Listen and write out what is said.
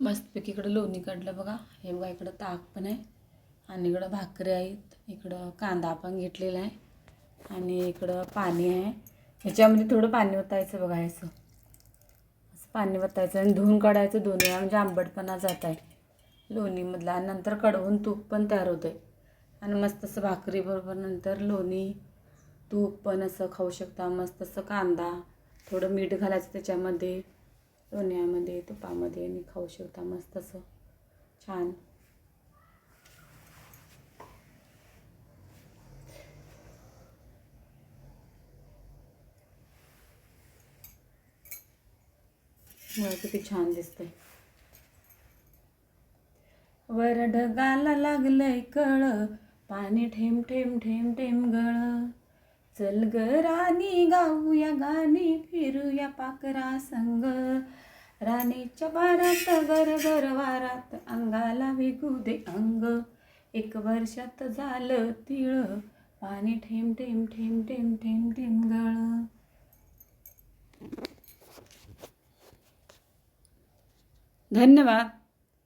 मस्तपैकी इकडं लोणी काढलं बघा. हे बघा इकडं ताक पण आहे. आणि इकडं भाकरी आहेत. इकडं कांदा पण घेतलेला आहे. आणि इकडं पाणी आहे. ह्याच्यामध्ये थोडं पाणी ओतायचं बघा हे असं. असं पाणी ओतायचं आणि धुवून काढायचं दोन वेळा म्हणजे आंबटपणा जात आहे. लोणीमधला. आणि नंतर कडवून तूप पण तयार होतं आहे आणि मस्त असं भाकरीबरोबर नंतर लोणी तूप पण असं खाऊ शकता. मस्त असं कांदा थोडं मीठ घालायचं त्याच्यामध्ये. लोण्यामध्ये तुपामध्ये आणि खाऊ शकता. मस्त असं. छान. मला किती छान दिसतंय. वर ढगाला लागलंय कळ. पाणी ठेम ठेम ठेम ठेम गळ. चल ग राणी गाऊया गाणी फिरूया पाकरा संग. राणीच्या बारात गर गर वारात अंगाला विगू दे अंग. एक वर्षात झालं तिळ पाणी ठेम ठेम ठेम ठेम ठेम ठेम गळ. धन्यवाद.